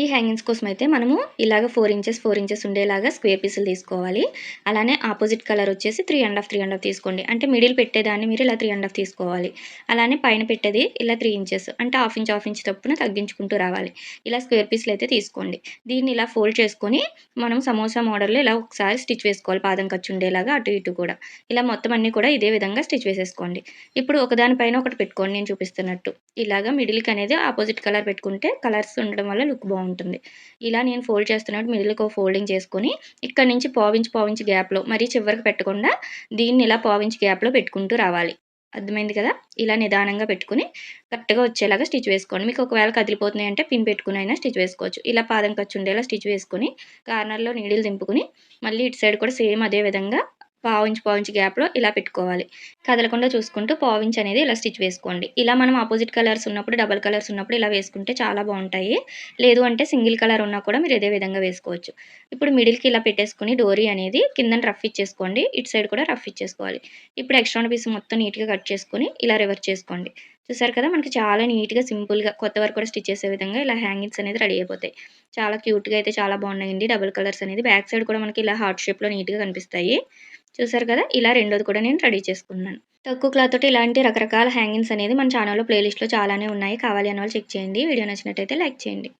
ఈ హ్యాంగింగ్స్ కోసం అయితే మనము ఇలాగ ఫోర్ ఇంచెస్ ఫోర్ ఇంచెస్ ఉండేలాగా స్క్వేర్ పీసులు తీసుకోవాలి. అలానే ఆపోజిట్ కలర్ వచ్చేసి three and half three and half తీసుకోండి. అంటే మిడిల్ పెట్టేదాన్ని మీరు ఇలా త్రీ అండ్ హాఫ్ తీసుకోవాలి. అలానే పైన పెట్టేది ఇలా త్రీ ఇంచెస్ అంటే హాఫ్ ఇంచ్ హాఫ్ ఇంచ్ తప్పున తగ్గించుకుంటూ రావాలి. ఇలా స్క్వేర్ పీసులు అయితే తీసుకోండి. దీన్ని ఇలా ఫోల్డ్ చేసుకొని మనం సమోసా మోడల్లో ఇలా ఒకసారి స్టిచ్ వేసుకోవాలి. పాదం ఖర్చు ఉండేలాగా అటు ఇటు కూడా. ఇలా మొత్తం అన్నీ కూడా ఇదే విధంగా స్టిచ్ వేసేసుకోండి. ఇప్పుడు ఒకదానిపైన ఒకటి పెట్టుకోండి నేను చూపిస్తున్నట్టు. ఇలాగా మిడిల్కి అనేది ఆపోజిట్ కలర్ పెట్టుకుంటే కలర్స్ ఉండడం వల్ల లుక్ బాగుంటుంది. ఇలా నేను ఫోల్డ్ చేస్తున్నట్టు మిడిల్కి ఒక ఫోల్డింగ్ చేసుకొని ఇక్కడ నుంచి పావించి పావించి గ్యాప్లో మరీ చివరికి పెట్టకుండా దీన్ని ఇలా పావించి గ్యాప్లో పెట్టుకుంటూ రావాలి. అర్థమైంది కదా? ఇలా నిదానంగా పెట్టుకుని కరెక్ట్గా వచ్చేలాగా స్టిచ్ వేసుకోండి. మీకు ఒకవేళ కదిలిపోతున్నాయి అంటే పిన్ పెట్టుకుని అయినా స్టిచ్ వేసుకోవచ్చు. ఇలా పాదం ఖర్చు ఉండేలా స్టిచ్ వేసుకొని కార్నర్లో నీడిల్ దింపుకుని మళ్ళీ ఇటు సైడ్ కూడా సేమ్ అదే విధంగా పావించి పావించి గ్యాప్లో ఇలా పెట్టుకోవాలి. కదలకుండా చూసుకుంటూ పావించి అనేది ఇలా స్టిచ్ వేసుకోండి. ఇలా మనం ఆపోజిట్ కలర్స్ ఉన్నప్పుడు డబల్ కలర్స్ ఉన్నప్పుడు ఇలా వేసుకుంటే చాలా బాగుంటాయి. లేదు అంటే సింగిల్ కలర్ ఉన్నా కూడా మీరు ఇదే విధంగా వేసుకోవచ్చు. ఇప్పుడు మిడిల్కి ఇలా పెట్టేసుకుని డోరీ అనేది కింద రఫ్ ఇచ్చేసుకోండి. ఇటు సైడ్ కూడా రఫ్ ఇచ్చేసుకోవాలి. ఇప్పుడు ఎక్స్ట్రా పీస్ మొత్తం నీట్గా కట్ చేసుకొని ఇలా రివర్స్ చేసుకోండి. చూసారు కదా మనకి చాలా నీట్గా సింపుల్గా కొత్త వరకు కూడా స్టిచ్ చేసే విధంగా ఇలా హ్యాంగింగ్స్ అనేది రెడీ అయిపోతాయి. చాలా క్యూట్గా అయితే చాలా బాగున్నాయండి. డబుల్ కలర్స్ అనేది. బ్యాక్ సైడ్ కూడా మనకి ఇలా హార్ట్ షేప్లో నీట్గా కనిపిస్తాయి. చూసారు కదా? ఇలా రెండోది కూడా నేను రెడీ చేసుకున్నాను. తక్కువ క్లాత్ తోటి ఇలాంటి రకరకాల హ్యాంగింగ్స్ అనేది మన ఛానల్లో ప్లేలిస్ట్లో చాలానే ఉన్నాయి. కావాలి అన్న వాళ్ళు చెక్ చేయండి. వీడియో నచ్చినట్టయితే లైక్ చేయండి.